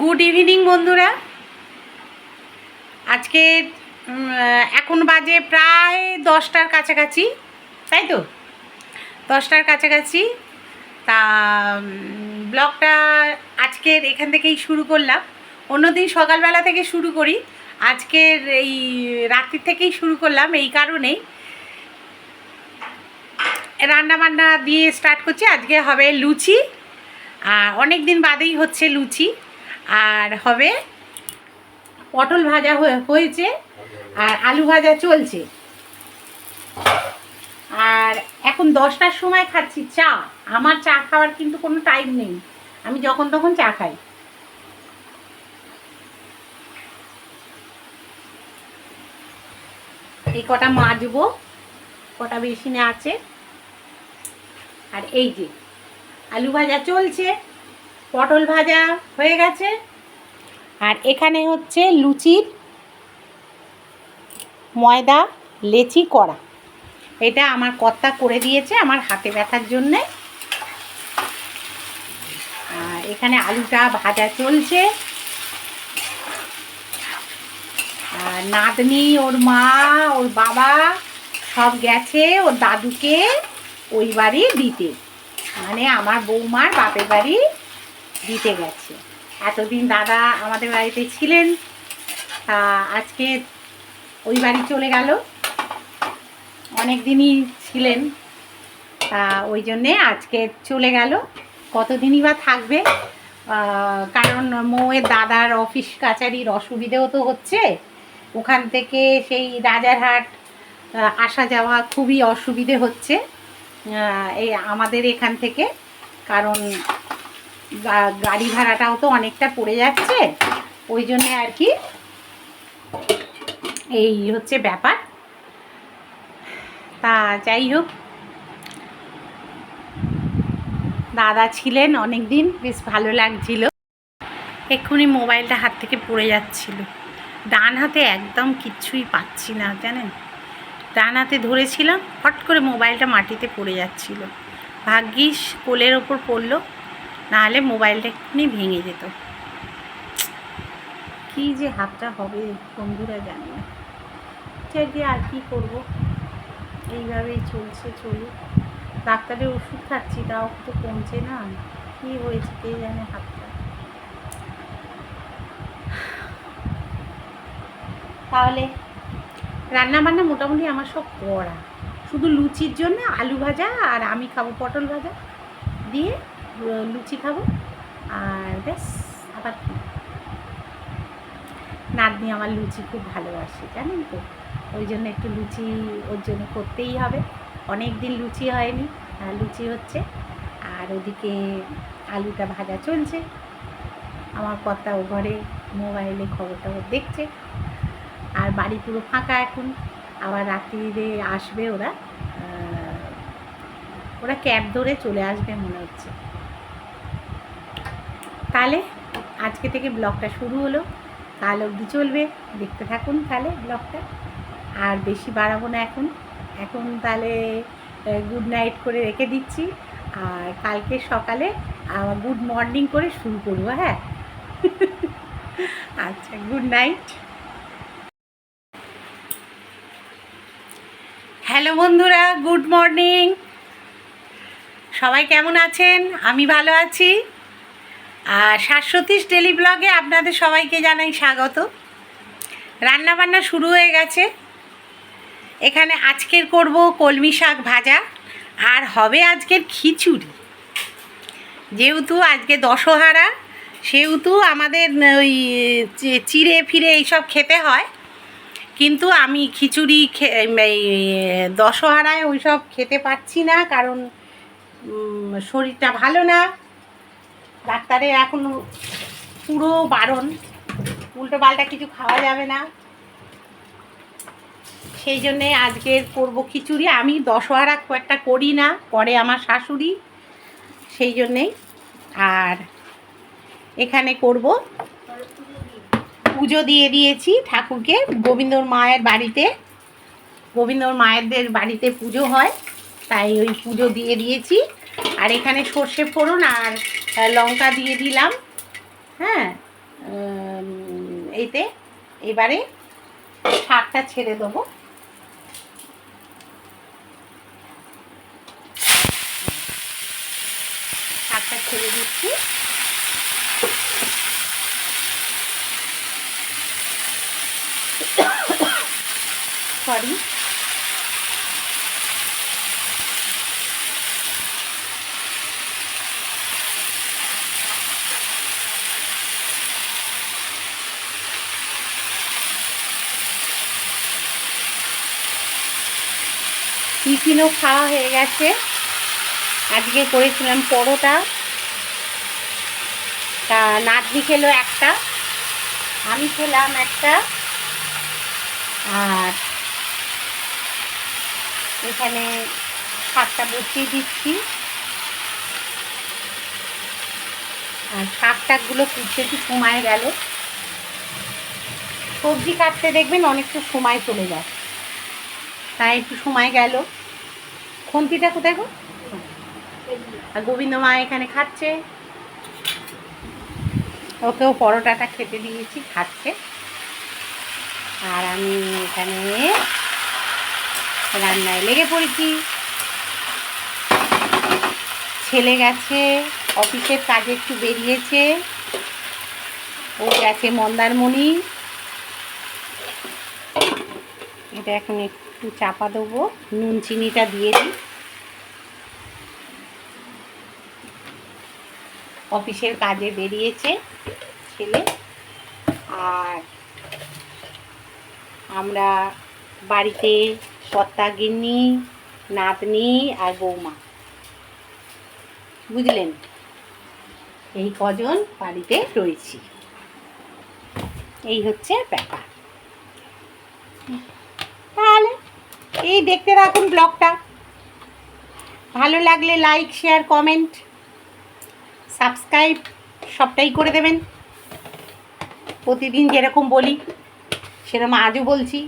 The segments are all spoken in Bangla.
গুড ইভিনিং বন্ধুরা। আজকে এখন বাজে প্রায় দশটার কাছাকাছি, তাই তো? দশটার কাছাকাছি। তা ব্লগটা আজকের এখান থেকেই শুরু করলাম। অন্যদিন সকালবেলা থেকে শুরু করি। আজকের এই রাত্রির থেকেই শুরু করলাম, এই কারণেই। রান্না বান্না দিয়ে স্টার্ট করছি। আজকে হবে লুচি। আর অনেক দিন বাদেই হচ্ছে লুচি। আর হবে পটল ভাজা হয়ে- হয়েছে, আর আলু ভাজা চলছে। আর এখন দশটার সময় খাচ্ছি চা। আমার চা খাওয়ার কিন্তু কোনো টাইম নেই। আমি যখন তখন চা খাই। এই কটা মাজবো, কটা বেসিনে আছে। আর এই যে, আলু ভাজা চলছে। পটল ভাজা হয়ে গেছে। আর এখানে হচ্ছে লুচির ময়দা, লেচি করা এটা আমার কর্তা করে দিয়েছে আমার হাতে ব্যথার জন্যে। আর এখানে আলুটা ভাজা চলছে। আর নাতনি, ওর মা, ওর বাবা সব গেছে ওর দাদুকে ওই বাড়ি দিতে। মানে আমার বৌমার বাপের বাড়ি দিতে গেছে। এতদিন দাদা আমাদের বাড়িতে ছিলেন আজকে ওই বাড়ি চলে গেল। অনেক দিনই ছিলেন, তা ওই জন্যে আজকে চলে গেল। কতদিনই বা থাকবে কারণ মৌয়ের দাদার অফিস কাচারির অসুবিধেও তো হচ্ছে। ওখান থেকে সেই রাজারহাট আসা যাওয়া খুবই অসুবিধে হচ্ছে এই আমাদের এখান থেকে। কারণ গাড়ি ভাড়াটাও তো অনেকটা পড়ে যাচ্ছে। ওই জন্যে আর কি এই হচ্ছে ব্যাপার। তা যাই হোক। দাদা ছিলেন অনেক দিন বেশ ভালো লাগছিল। এক্ষুনি মোবাইলটা হাত থেকে পড়ে যাচ্ছিল। ডান হাতে একদম কিচ্ছুই পাচ্ছি না, জানেন? ডান হাতে ধরেছিলাম, হট করে মোবাইলটা মাটিতে পড়ে যাচ্ছিল। ভাগ্যিস কোলের ওপর পড়ল। নাহলে মোবাইলটা এক্ষুনি ভেঙে যেত। কি যে হাতটা হবে বন্ধুরা জানে না। দিয়ে আর কি করব? এইভাবেই চলছে, চলুক। ডাক্তারের ওষুধ খাচ্ছি, তাও তো কমছে না। কি হয়েছে কে জানে হাতটা। তাহলে রান্না বান্না মোটামুটি আমার সব করা। শুধু লুচির জন্য আলু ভাজা আর আমি খাব পটল ভাজা। দিয়ে লুচি খাব। আর ব্যাস, আবার কি? নাতনি আমার লুচি খুব ভালোবাসে, জানেন তো? ওই জন্য একটু লুচি ওর জন্য করতেই হবে। অনেক দিন লুচি হয়নি লুচি হচ্ছে। আর ওদিকে আলুটা ভাজা চলছে। আমার কর্তা ও ঘরে মোবাইলে খবর টবর দেখছে। আর বাড়ি পুরো ফাঁকা এখন। আবার রাত্রিরে আসবে ওরা। ওরা ক্যাব ধরে চলে আসবে মনে হচ্ছে। তাহলে আজকে থেকে ব্লগটা শুরু হলো। কাল অবধি চলবে। দেখতে থাকুন তাহলে ব্লগটা। আর বেশি বাড়াবো না এখন। এখন তাহলে গুড নাইট করে রেখে দিচ্ছি। আর কালকে সকালে গুড মর্নিং করে শুরু করব হ্যাঁ? আচ্ছা গুড নাইট হ্যালো বন্ধুরা গুড মর্নিং সবাই কেমন আছেন? আমি ভালো আছি। আর শাশ্বতীশ ডেলি ব্লগে আপনাদের সবাইকে জানাই স্বাগত। রান্না বান্না শুরু হয়ে গেছে। এখানে আজকের করব কলমি শাক ভাজা, আর হবে আজকের খিচুড়ি। যেহেতু আজকে দশহারা, সেহেতু আমাদের ওই চিড়ে ফিরে এইসব খেতে হয়। কিন্তু আমি খিচুড়ি দশহারায় ওইসব খেতে পাচ্ছি না, কারণ শরীরটা ভালো না। ডাক্তারের এখন পুরো বারণ। উল্টো পাল্টা কিছু খাওয়া যাবে না। সেই জন্যে আজকে করব খিচুড়ি। আমি দশহারা খুব একটা করি না, করে আমার শাশুড়ি। সেই জন্যেই। আর এখানে করব পুজো দিয়ে দিয়েছি ঠাকুরকে। গোবিন্দর মায়ের বাড়িতে, গোবিন্দর মায়েরদের বাড়িতে পুজো হয়। তাই ওই পুজো দিয়ে দিয়েছি। আর এখানে সর্ষে ফোড়ন আর লঙ্কা দিয়ে দিলাম। হ্যাঁ এতে এবারে শাকটা ছেড়ে দেবো। শাকটা ছেড়ে দিচ্ছি। সরি টিফিনও খাওয়া হয়ে গেছে। আজকে করেছিলাম পরোটা। তা নাতনি খেলো একটা, আমি খেলাম একটা। আর এখানে শাকটা বসিয়ে দিচ্ছি। আর শাক টাকগুলো কুটতে একটু সময় গেল। সবজি কাটতে দেখবেন অনেকটা সময় চলে যায়। তাই একটু সময় গেল। খুন্তিটা কোথায় গো? আর গোবিন্দ মা এখানে খাচ্ছে। ওকেও পরোটাটা খেতে দিয়েছি, খাচ্ছে। আর আমি এখানে রান্নায় লেগে পড়েছি। ছেলে গেছে, অফিসের কাজে একটু বেরিয়েছে। ও গেছে মন্দারমণি। এটা এখন একটু চাপা দেবো। নুন চিনিটা দিয়ে দিই। অফিসের কাজে বেরিয়েছে ছেলে। আর আমরা বাড়িতে কর্তা গিন্নি নাতনি আর বৌমা। বুঝলেন? এই কজন বাড়িতে রয়েছি। এই হচ্ছে ব্যাপার। এই দেখতে রাখুন ব্লগটা। ভালো লাগলে লাইক শেয়ার কমেন্ট সাবস্ক্রাইব সবটাই করে দেবেন। প্রতিদিন যেরকম বলি, সেরকম আজও বলছি,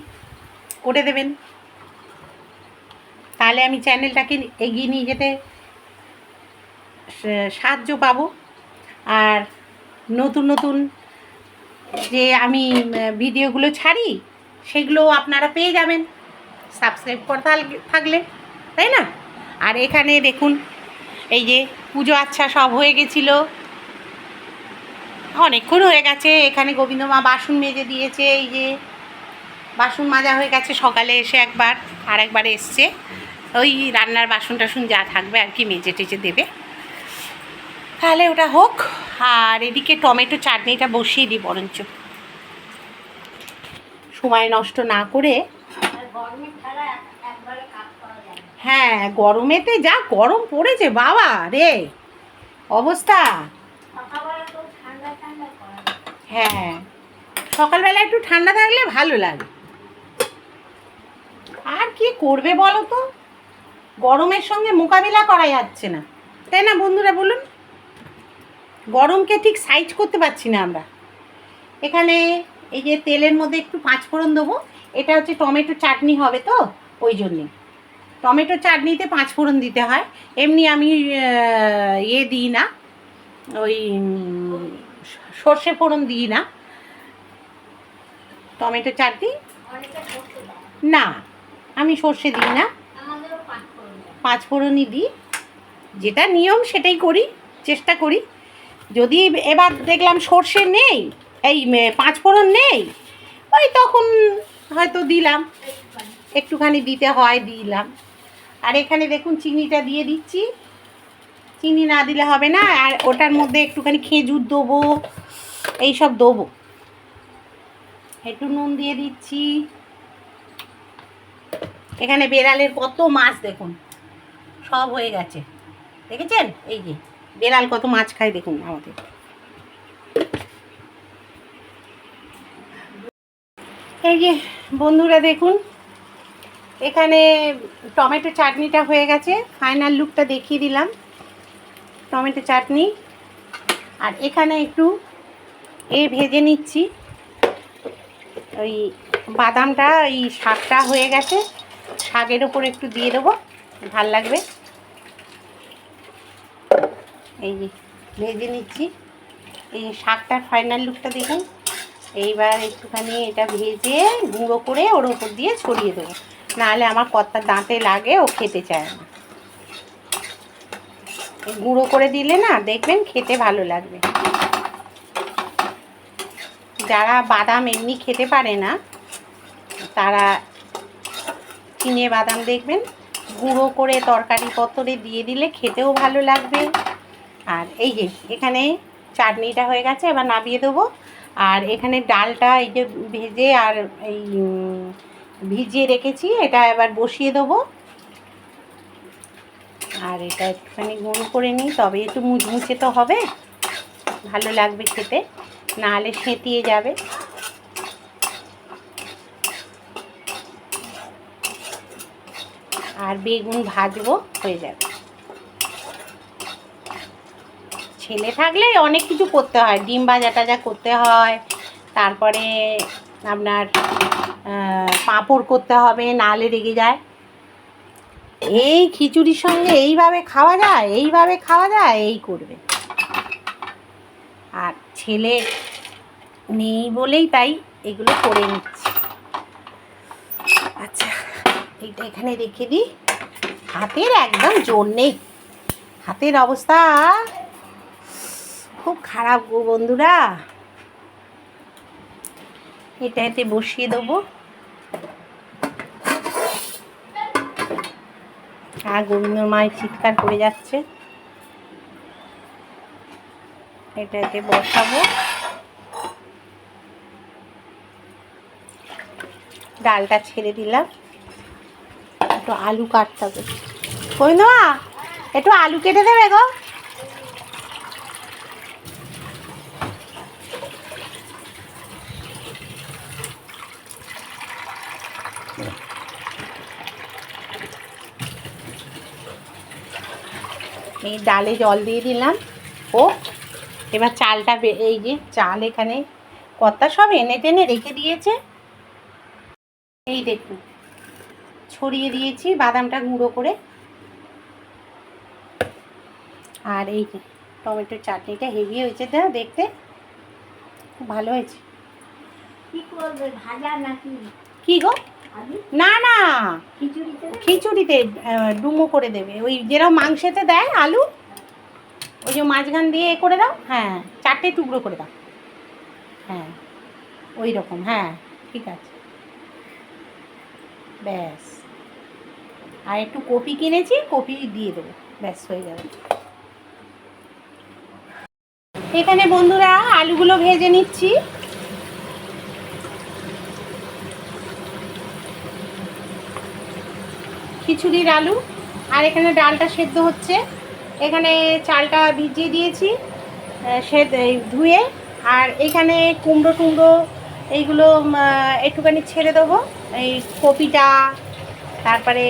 করে দেবেন। তাহলে আমি চ্যানেলটাকে এগিয়ে নিয়ে যেতে সাহায্য পাব। আর নতুন নতুন যে আমি ভিডিওগুলো ছাড়ি সেগুলো আপনারা পেয়ে যাবেন। সাবস্ক্রাইব করা থাকলে- তাই না? আর এখানে দেখুন, এই যে পুজো আচ্ছা সব হয়ে গেছিল। অনেকক্ষণ হয়ে গেছে, এখানে গোবিন্দ মা বাসন মেজে দিয়েছে, এই যে বাসন মাজা হয়ে গেছে, সকালে এসে একবার আর একবার এসছে। ওই রান্নার বাসন টাসন যা থাকবে আর কি মেজে টেজে দেবে। তাহলে ওটা হোক, আর এদিকে টমেটো চাটনিটা বসিয়ে দিই বরঞ্চ। সময় নষ্ট না করে হ্যাঁ গরমেতে যা গরম পড়েছে বাবা রে। অবস্থা। হ্যাঁ সকালবেলা একটু ঠান্ডা থাকলে ভালো লাগে। আর কি করবে বলো তো? গরমের সঙ্গে মোকাবিলা করা যাচ্ছে না। তাই না বন্ধুরা বলুন? গরমকে ঠিক সাইজ করতে পারছি না আমরা। এখানে এই যে তেলের মধ্যে একটু পাঁচফোড়ন দেবো। এটা হচ্ছে টমেটো চাটনি হবে তো, ওই জন্যে। টমেটো চাটনিতে পাঁচফোড়ন দিতে হয়। এমনি আমি ইয়ে দিই না, ওই সর্ষে ফোড়ন দিই না। টমেটো চাটনি? না, আমি সর্ষে দিই না। পাঁচ ফোড়নই দিই। যেটা নিয়ম সেটাই করি, চেষ্টা করি। যদি এবার দেখলাম সর্ষে নেই, এই পাঁচ ফোড়ন নেই, ওই তখন হয়তো দিলাম। একটুখানি দিতে হয়, দিলাম। আর এখানে দেখুন চিনিটা দিয়ে দিচ্ছি। চিনি না দিলে হবে না, আর ওটার মধ্যে একটুখানি খেজুর দেবো, এইসব দেবো। একটু নুন দিয়ে দিচ্ছি। এখানে বেড়ালের কত মাছ দেখুন, সব হয়ে গেছে। দেখেছেন? এই যে, বেড়াল কত মাছ খায় দেখুন আমাদের। এই যে বন্ধুরা দেখুন, এখানে টমেটো চাটনিটা হয়ে গেছে। ফাইনাল লুকটা দেখিয়ে দিলাম, টমেটো চাটনি। আর এখানে একটু এ ভেজে নিচ্ছি। ওই বাদামটা, এই শাকটা হয়ে গেছে। শাকের ওপর একটু দিয়ে দেবো, ভালো লাগবে। এই যে ভেজে নিচ্ছি। এই শাকটার ফাইনাল লুকটা দেখুন। এইবার একটুখানি এটা ভেজে গুঁড়ো করে ওর ওপর দিয়ে ছড়িয়ে দেবো। নাহলে আমার কর্তার দাঁতে লাগে, ও খেতে চায় না। গুঁড়ো করে দিলে না, দেখবেন খেতে ভালো লাগবে। যারা বাদাম এমনি খেতে পারে না, তারা চিনে বাদাম দেখবেন, গুঁড়ো করে তরকারি পত্তরে দিয়ে দিলে খেতেও ভালো লাগবে। আর এই যে, এখানে চাটনিটা হয়ে গেছে, এবার নামিয়ে দেবো। আর এখানে ডালটা এই যে ভেজে আর এই ভিজিয়ে রেখেছি, এটা এবার বসিয়ে দেবো। আর এটা একটুখানি গুঁড়ো করে নিই, তবে একটু মুচমুচে তো হবে। ভালো লাগবে খেতে, নাহলে সেঁতিয়ে যাবে। আর বেগুন ভাজবো, হয়ে যাবে। ছেলে থাকলে অনেক কিছু করতে হয়। ডিম ভাজা টাজা করতে হয়, তারপরে আপনার পাঁপড় করতে হবে, নালে রেগে যায়। এই খিচুড়ির সঙ্গে এইভাবে খাওয়া যায়, এইভাবে খাওয়া যায়, এই করবে। আর ছেলে নেই বলেই তাই এগুলো করে নিচ্ছি। আচ্ছা এইটা এখানে রেখে দিই। হাতের একদম জোর নেই। হাতের অবস্থা খুব খারাপ গো বন্ধুরা। এটা এতে বসিয়ে দেবো। আর গোবিন্দর মায়ের চিৎকার করে যাচ্ছে। এটা এতে বসাবো। ডালটা ছেড়ে দিলাম। একটু আলু কাটতে হবে। গোবিন্দমা একটু আলু কেটে দেবে গো। ডালে জল দিয়ে দিলাম। ও এবার চালটা এই যে চাল এখানে কর্তা সব এনে টেনে রেখে দিয়েছে। এই দেখুন ছড়িয়ে দিয়েছি বাদামটা গুঁড়ো করে। আর এই যে টমেটোর চাটনিটা হেভি হয়েছে তো দেখতে খুব ভালো হয়েছে। কি করবে ভাজা নাকি? কি গো? না না। খিচুড়িতে ডুমো করে দেবে। ওই যেরকম মাংসেতে দেয় আলু, ওই যে মাঝখান দিয়ে এ করে দাও হ্যাঁ চারটে টুকরো করে দাও। হ্যাঁ ওই রকম হ্যাঁ ঠিক আছে। ব্যাস। আর একটু কপি কিনেছি, কপি দিয়ে দেবো। ব্যাস, হয়ে যাবে এখানে বন্ধুরা, আলুগুলো ভেজে নিচ্ছি। খিচুড়ির আলু, আর এখানে ডালটা সেদ্ধ হচ্ছে। এখানে চালটা ভিজিয়ে দিয়েছি এই ধুয়ে। আর এখানে কুমড়ো টুমড়ো, এইগুলো একটুখানি ছেড়ে দেবো। এই কপিটা, তারপরে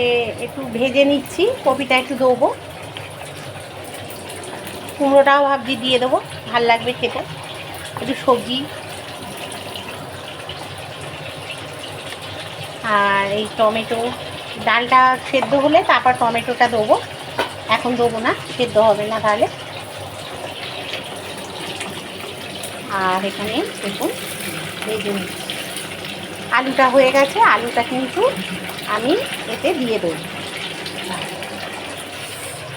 একটু ভেজে নিচ্ছি, কপিটা একটু দেবো। কুমড়োটাও ভাবছি দিয়ে দেবো, ভালো লাগবে খেতে। একটু সবজি। আর এই টমেটো। ডালটা সেদ্ধ হলে তারপর টমেটোটা দেবো। এখন দেবো না, সেদ্ধ হবে না তাহলে। আর এখানে দেখুন বেগুন আলুটা হয়ে গেছে, আলুটা কিন্তু আমি এতে দিয়ে দেবো।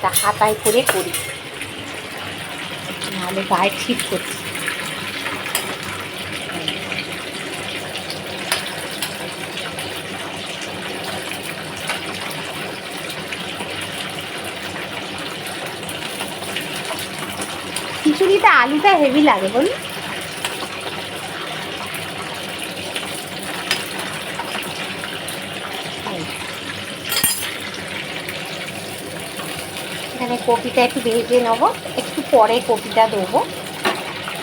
তা হাতায় করে করি। নাহলে গায়ে ঠিক করছি। খিচুড়িতে আলুটা হেভি লাগে, বলুন। এখানে কপিটা একটু ভেজে নেব। একটু পরে কপিটা দেবো।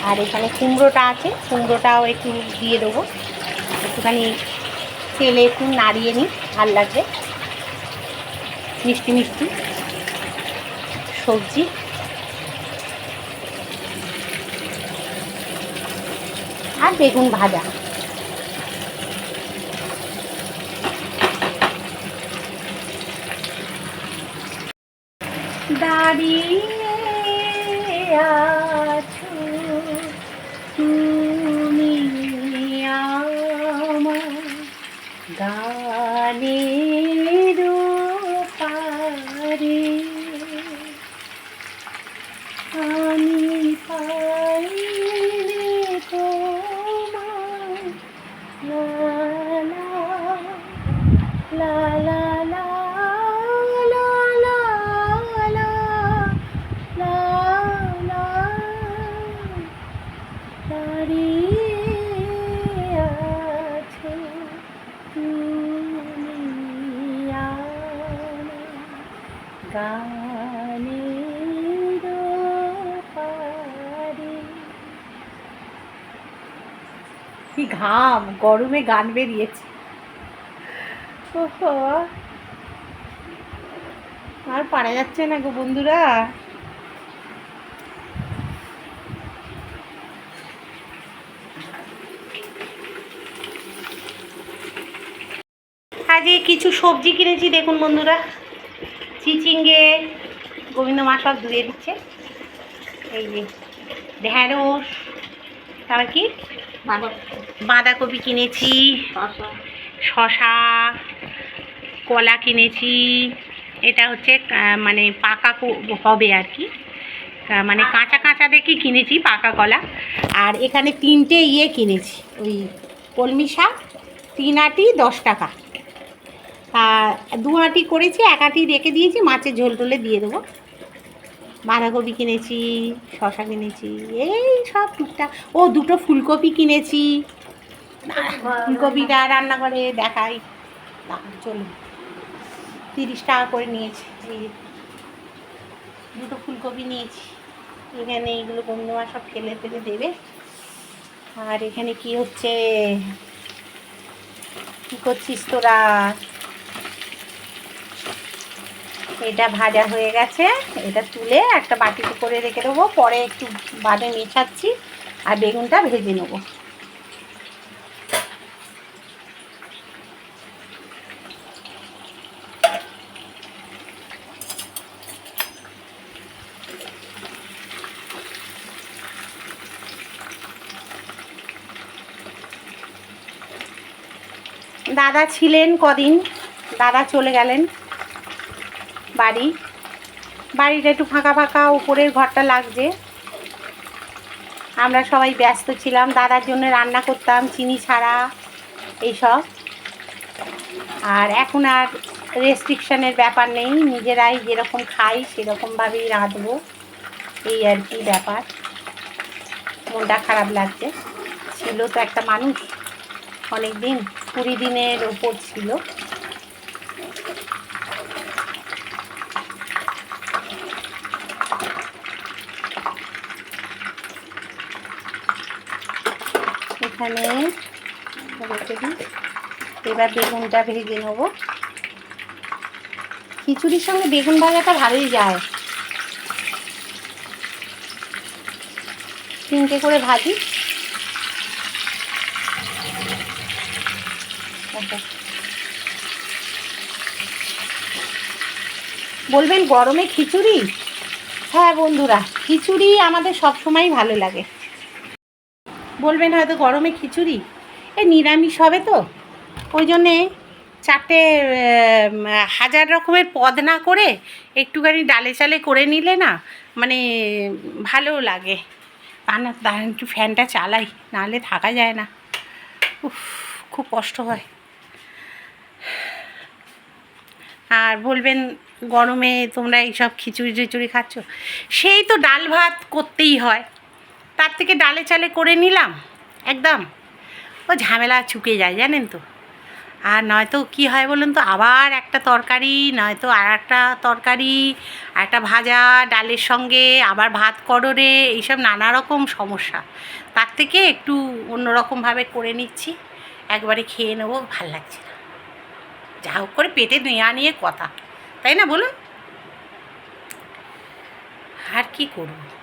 আর এখানে কুমড়োটা আছে, কুমড়োটাও একটু দিয়ে দেবো। একটুখানি তেলে একটু নাড়িয়ে নিই, ভালো লাগবে। মিষ্টি মিষ্টি সবজি। আর বেগুন ভাজা। Yeah. ঘাম, গরমে গান বেরিয়েছে। আর পারা যাচ্ছে না গো বন্ধুরা। আজকে কিছু সবজি কিনেছি, দেখুন বন্ধুরা। চিচিঙ্গে, গোবিন্দ মা সব ধুয়ে দিচ্ছে। এই যে, ঢ্যাঁড়স তারপর কি? বাঁধাকপি। কিনেছি শশা কলা কিনেছি। এটা হচ্ছে মানে পাকা কো- হবে আর কি। মানে কাঁচা কাঁচা দেখে কিনেছি পাকা কলা। আর এখানে তিনটে ইয়ে কিনেছি ওই কলমি শাক তিন আটি দশ টাকা। আর দু আটি করেছি এক আটি রেখে দিয়েছি মাছের ঝোল টোলে দিয়ে দেবো। বাঁধাকপি কিনেছি শশা কিনেছি, এই সব টুকটাক। ও, দুটো ফুলকপি কিনেছি। ফুলকপিটা রান্না করে দেখাই চলুন। তিরিশ টাকা করে নিয়েছি। দুটো ফুলকপি নিয়েছি। এখানে এইগুলো বন্ধুরা সব ফেলে ফেলে দেবে। আর এখানে কি হচ্ছে? কি করছিস তোরা? এটা ভাজা হয়ে গেছে। এটা তুলে একটা বাটিতে করে রেখে দেবো। পরে একটু বাদে মেশাচ্ছি আর বেগুনটা ভেজে নেব। দাদা ছিলেন কদিন? দাদা চলে গেলেন। বাড়ি। বাড়িটা একটু ফাঁকা ফাঁকা উপরের ঘরটা লাগছে। আমরা সবাই ব্যস্ত ছিলাম, দাদার জন্য রান্না করতাম, চিনি ছাড়া, এইসব। আর এখন আর রেস্ট্রিকশনের ব্যাপার নেই, নিজেরাই যেরকম খাই সেরকমভাবেই রাঁধবো। এই আর কি ব্যাপার। মনটা খারাপ লাগছে। ছিল তো একটা মানুষ অনেক দিন কুড়ি দিনের ওপর ছিল। এখানে রেখে দিই। এবার বেগুনটা ভেজে নেব। খিচুড়ির সঙ্গে বেগুন ভাজাটা ভালোই যায়। তিনটে করে ভাজি। বলবেন গরমে খিচুড়ি? হ্যাঁ বন্ধুরা, খিচুড়ি আমাদের সব সময় ভালো লাগে। বলবেন হয়তো গরমে খিচুড়ি? এ নিরামিষ হবে তো। ওই জন্যে চারটে হাজার রকমের পদ না করে একটুখানি ডালে চালে করে নিলে না মানে ভালো লাগে। রান্না দাঁড়ান, একটু ফ্যানটা চালাই, নাহলে থাকা যায় না। উফ, খুব কষ্ট হয়। আর বলবেন গরমে তোমরা এইসব খিচুড়ি টিচুড়ি খাচ্ছ? সেই তো ডাল ভাত করতেই হয়। তার থেকে ডালে চালে করে নিলাম, একদম। ও ঝামেলা চুকে যায়, জানেন তো। আর নয়তো কি হয় বলুন তো, আবার একটা তরকারি, নয়তো আর একটা তরকারি, আর একটা ভাজা ডালের সঙ্গে, আবার ভাত কররে, এইসব নানা রকম সমস্যা। তার থেকে একটু অন্যরকমভাবে করে নিচ্ছি, একবারে খেয়ে নেব, ভালো লাগছে না। যা হোক করে পেটে নেওয়া নিয়ে কথা, তাই না বলুন? আর কি করব?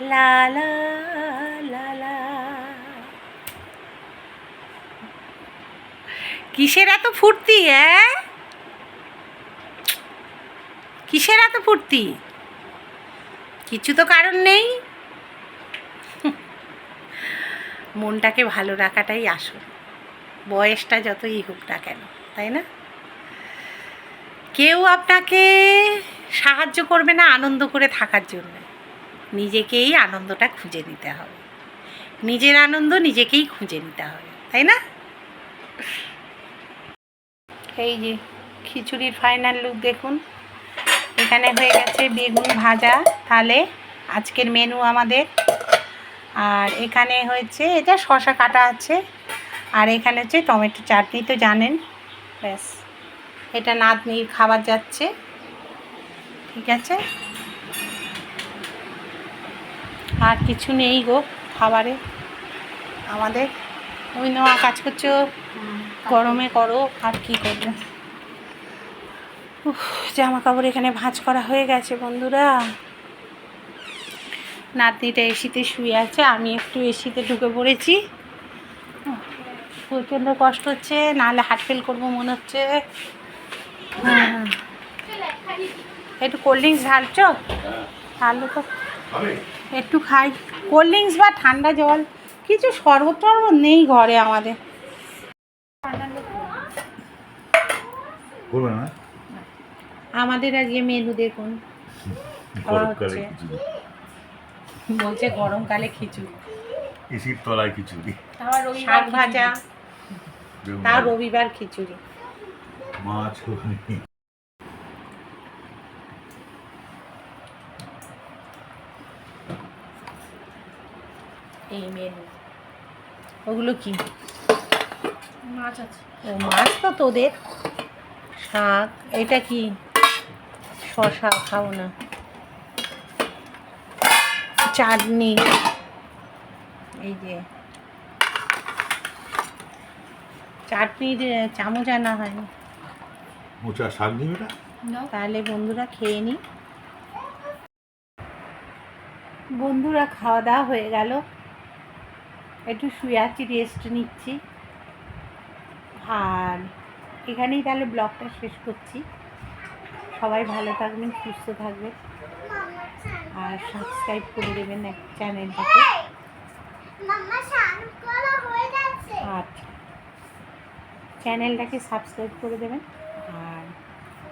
লা লা লা লা। কিসের এত ফুর্তি হ্যাঁ কিসের এত ফুর্তি? কিছু তো কারণ নেই। মনটাকে ভালো রাখাটাই আসল। বয়সটা যতই হোক না কেন, তাই না? কেউ আপনাকে সাহায্য করবে না আনন্দ করে থাকার জন্য। নিজেকেই আনন্দটা খুঁজে নিতে হবে। নিজের আনন্দ নিজেকেই খুঁজে নিতে হবে, তাই না? এই যে খিচুড়ির ফাইনাল লুক দেখুন। এখানে হয়ে গেছে বেগুন ভাজা। তাহলে আজকের মেনু আমাদের। আর এখানে হয়েছে এটা শশা কাটা আছে। আর এখানে হচ্ছে টমেটো চাটনি, তো জানেন। ব্যাস, এটা নাতনির খাবার যাচ্ছে। ঠিক আছে? আর কিছু নেই গো খাবারে। আমাদের? ওই নেওয়া কাজ করছ? গরমে করো আর কি করবে? উফ, জামা কাপড় এখানে ভাঁজ করা হয়ে গেছে বন্ধুরা। নাতনিটা এসিতে শুয়ে আছে আমি একটু এসিতে ঢুকে পড়েছি। প্রচণ্ড কষ্ট হচ্ছে নাহলে হার্ট ফেল করব মনে হচ্ছে। হ্যাঁ একটু কোল্ড ড্রিঙ্কস ঢালছো? ঢাললো তো। একটু খাই। কোল্ড ড্রিঙ্কস বা ঠান্ডা জল কিছু শরবত টরবত নেই ঘরে আমাদের। আমাদের আজকে মেনু দেখুন। হচ্ছে। বলছে গরমকালে খিচুড়ি। এসির তলায় খিচুড়ি। শাক ভাজা। তাও রবিবার খিচুড়ি। মাছ এই মেনু। ওগুলো কি? মাছ আছে। ও মাছ তো তোদের। শাক এটা কি? শশা খাও না। চাটনি। এই যে। চাটনির চামচ আনা হয়নি। মোচা শাক নিবে না। তাহলে বন্ধুরা খেয়ে নি। বন্ধুরা খাওয়া দাওয়া হয়ে গেল। একটু শুয়ে আছি রেস্ট নিচ্ছি। আর এখানেই তাহলে ব্লগটা শেষ করছি। সবাই ভালো থাকবেন, সুস্থ থাকবেন। আর সাবস্ক্রাইব করে দেবেন এক চ্যানেলটাকে আচ্ছা চ্যানেলটাকে সাবস্ক্রাইব করে দেবেন। আর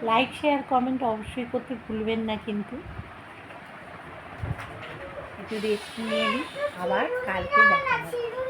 লাইক শেয়ার কমেন্ট অবশ্যই করতে ভুলবেন না কিন্তু। একটু রেস্ট নিয়ে নিই আবার কালকে দেখা হবে